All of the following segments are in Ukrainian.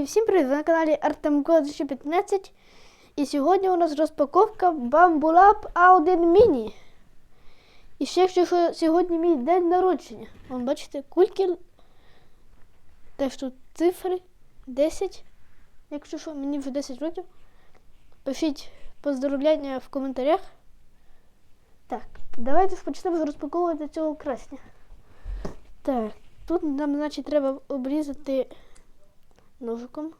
І всім привіт! Ви на каналі Артемко 2015. І сьогодні у нас розпаковка Bambulab A1 Mini. І ще якщо що сьогодні мій день народження. Вон бачите, кульки. Теж тут цифри 10. Якщо що, мені вже 10 років. Пишіть поздоровляння в коментарях. Так, давайте почнемо розпаковувати цього красня. Так, тут нам, значить, треба обрізати ножиком.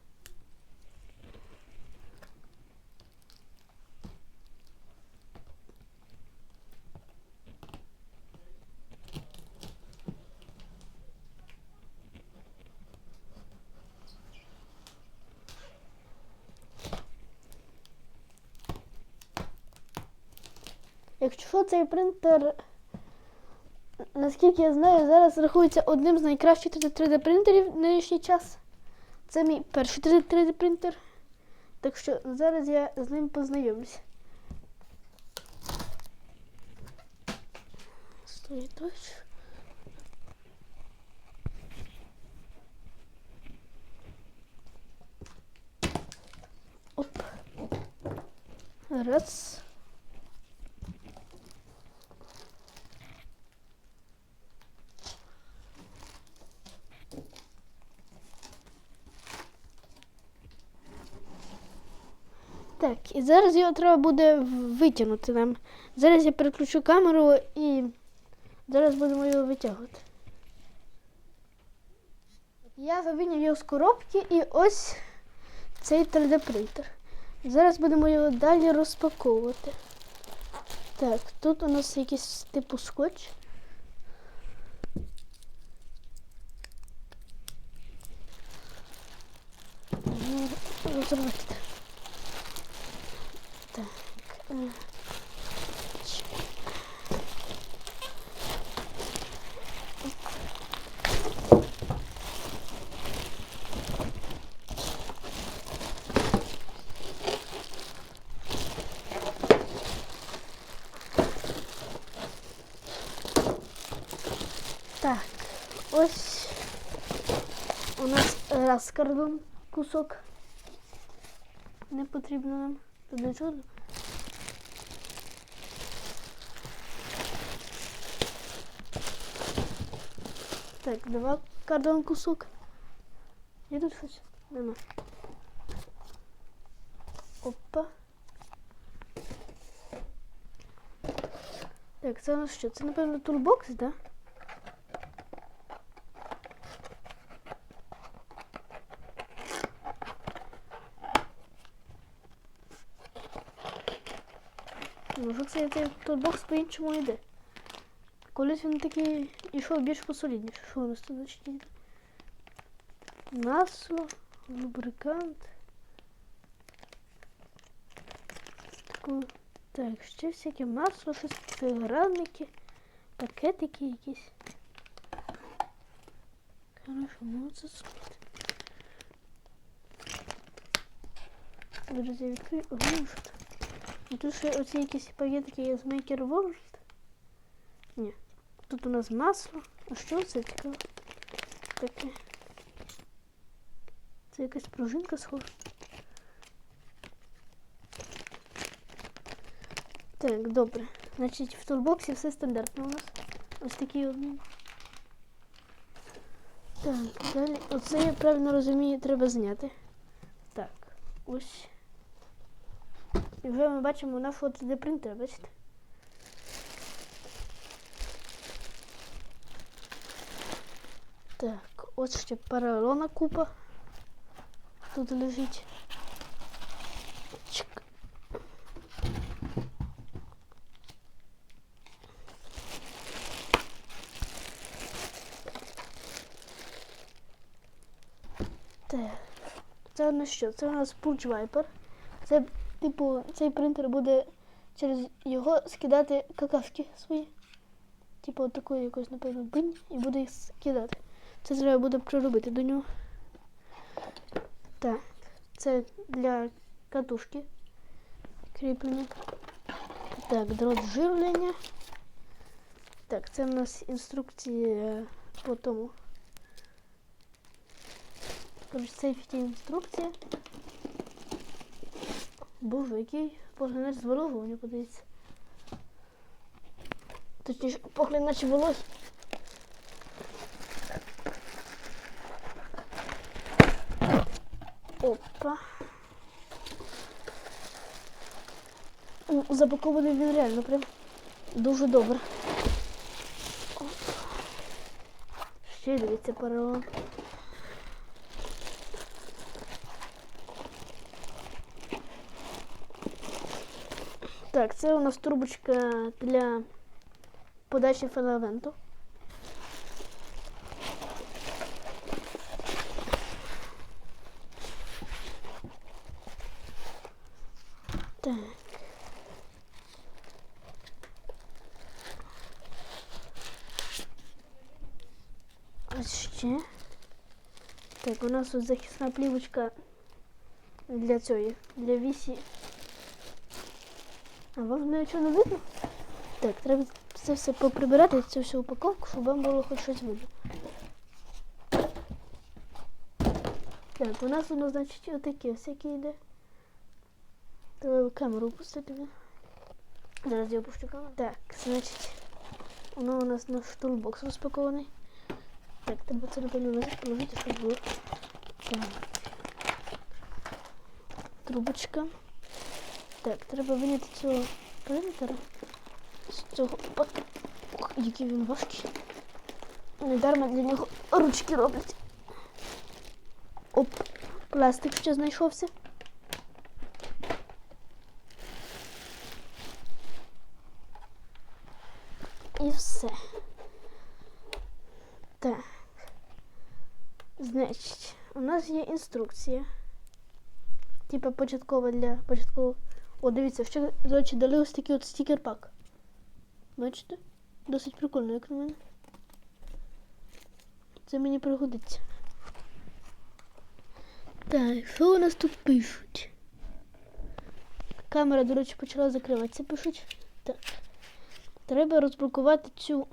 Якщо цей принтер, наскільки я знаю, зараз рахується одним з найкращих 3D принтерів на нинішній час. Це мій перший 3D принтер. Так що зараз я з ним познайомлюся. Стоїть дощ. Оп. Раз. Так, і зараз його треба буде витягнути нам. Зараз я переключу камеру і зараз будемо його витягувати. Я вийняв його з коробки і ось цей 3D принтер. Зараз будемо його далі розпаковувати. Так, тут у нас якийсь типу скотч. Ну, Так, ось у нас раз картон кусок. Не потрібно нам. Так, два картон кусок. Є тут щось? Нема. Опа. Так, це у нас що? Це, напевно, турбокс? Да? Може це цей турбокс по-іншому йде. Колись він такий ішов більш посолідніше. Що у нас тут значить? Масло, лубрикант. Таку. Так, ще всяке масло, щось фігранники, пакетики якісь. Хорошо, ну це супер. Друзі, це? Тут ще оці якісь пакетики з Maker World. Ні. Тут у нас масло. А що це таке? Таке. Це якась пружинка схожа. Так, добре. Значить, в турбоксі все стандартно у нас. Ось такі одні. Так, далі. Оце я правильно розумію, треба зняти. Так, ось. І вже ми бачимо наш 3D принтер, бачите? Так, ось ще поролона купа. Тут лежить. Чик. Так. Це у що? Це у нас Purge Viper. Це, типу, цей принтер буде через його скидати какашки свої. Типу такої якось, напевно, бинь і буде їх скидати. Це треба буде приробити до нього. Так, це для катушки кріплення. Так, дрот живлення. Так, це у нас інструкції по тому. Коротше, сейфті інструкція. Боже, який поглядач з вологу, мені подається. Точніше, поглядач волос. Опа. Запакований він реально прям дуже добре. Ще дивіться поролон. Так, це у нас трубочка для подачі филаменту. Так. Ось ще. Так, у нас тут захисна плівочка для цієї, для вісі. А вам нічого не видно? Так, треба це все поприбирати, цю всю упаковку, щоб вам було хоч щось видно. Так, у нас воно, значить, отаке всяке йде. Треба камеру опустити. Зараз я опущу камеру. Так, значить, воно у нас наш тулбокс розпакований. Так, треба це напевно назад положити, щоб було. Так. Трубочка. Так, треба виняти цього принтера. З цього пак... Ох, який він важкий. Недарма для нього ручки роблять. Оп, пластик ще знайшовся. І все. Так. Значить, у нас є інструкція. Типа початкова для початкового. О, дивіться, ще, до речі, дали ось такий от стікер-пак. Бачите? Досить прикольно, як на мене. Це мені пригодиться. Так, що у нас тут пишуть? Камера, до речі, почала закриватися, пишуть. Так. Треба розблокувати цю.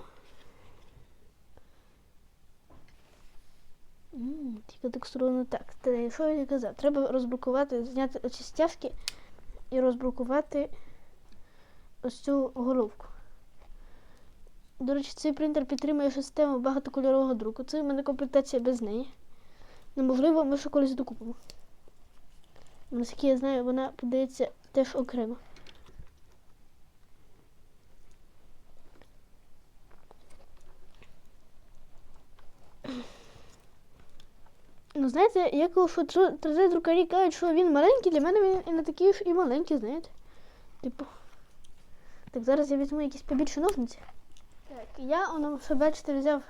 Текстуровано так. Та, що я казав? Треба розблокувати, зняти оці стяжки і розблокувати ось цю головку. До речі, цей принтер підтримує систему багатокольорового друку. Це в мене комплектація без неї. Неможливо, ми ще колись докупимо. Наскільки я знаю, вона подається теж окремо. Ну, знаєте, я коли що 3D-друкарі кажуть, що він маленький, для мене він і не такий ж і маленький, знаєте. Типу. Так, зараз я візьму якісь побільше ножниці. Так, я, воно, бачите, взяв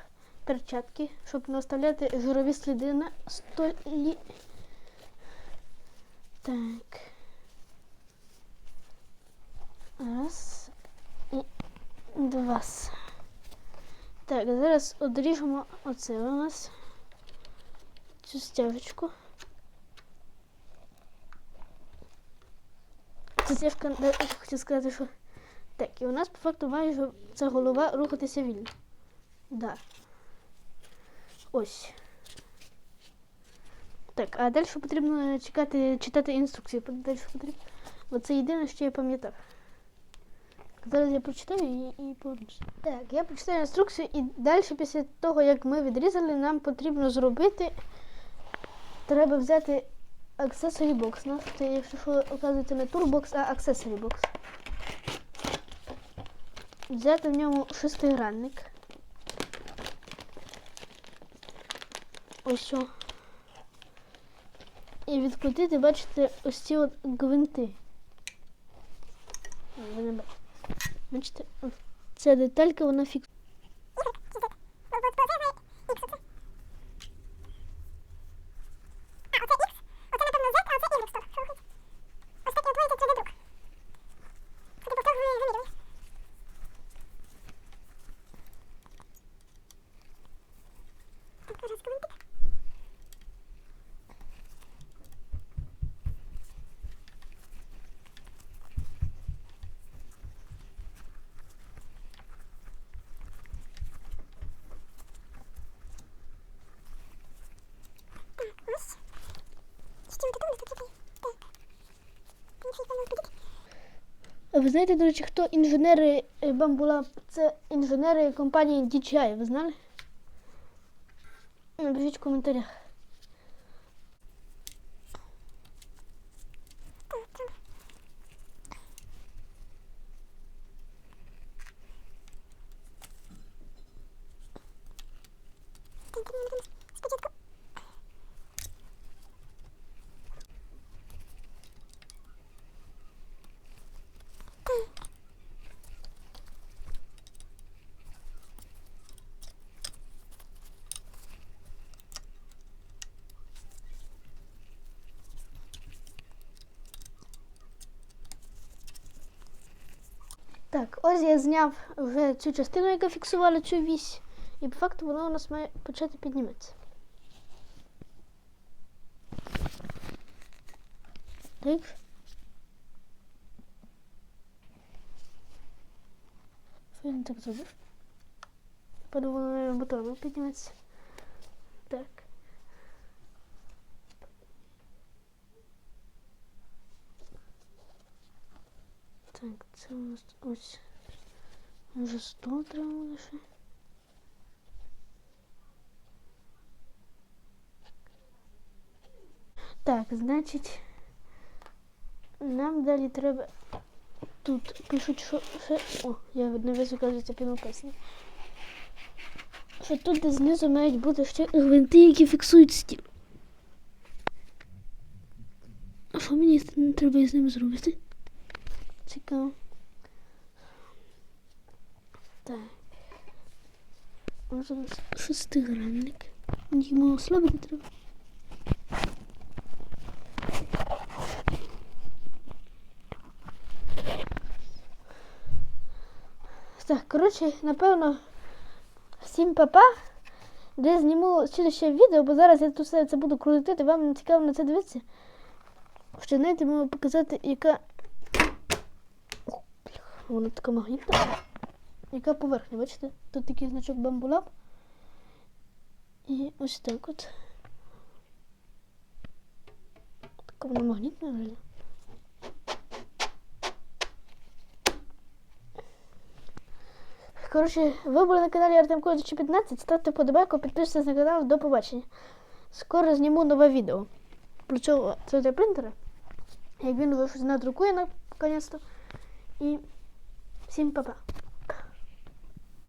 перчатки, щоб не оставляти жирові сліди на столі. Так. Раз і два. Так, зараз одріжемо оце у нас. Цю стяжечку. Ця стяжка, я хотів сказати, що так, і у нас по факту має що ця голова рухатися вільно. Да. Ось. Так, а далі потрібно чекати, читати інструкції. Далі потрібно. Оце єдине, що я пам'ятав. Зараз я прочитаю і, і повернуся. Так, я прочитаю інструкцію і далі, після того, як ми відрізали, нам потрібно зробити. Треба взяти accessory box. Ну, це, якщо що, оказується не турбокс, а accessory box. Взяти в ньому шестигранник. Ось що. І відкрутити, бачите, ось ці от гвинти. Бачите. Бачите, ця деталька, вона фіксує. Ви знаєте, до речі, хто інженери бамбула? Це інженери компанії DJI, ви знали? Напишіть в коментарях. Так, ось я зняв вже цю частину, яка фіксувала цю вісь, і по факту вона у нас має почати підніматися. Так. Що він так зробив? Подумав, на бутоном підніметься. Так. Так, це у нас ось. Може 100 треба ще? Так, значить, нам далі треба. Тут пишуть, що. О, я не зацепила песню. Що тут де знизу мають бути ще гвинти, які фіксують стіл. А що мені треба з ним зробити? Цікаво. Так. Може нас шестигранник. Йому ослабити треба. Так, коротше, напевно, всім папа. Де зніму ще відео, бо зараз я тут все це буду крутити, вам не цікаво на це дивитися. Ще знаєте, можу показати, яка Вона така магнітна. Яка поверхня, бачите? Тут такий значок бамбулап. І ось так от. Така вона магнітна реально. Коротше, ви були на каналі Артем Кодич 15. Ставте подобайку, підписуйтесь на канал. До побачення. Скоро зніму нове відео про цього 3D принтера. Як він вже щось надрукує наконець-то. І всім па-па.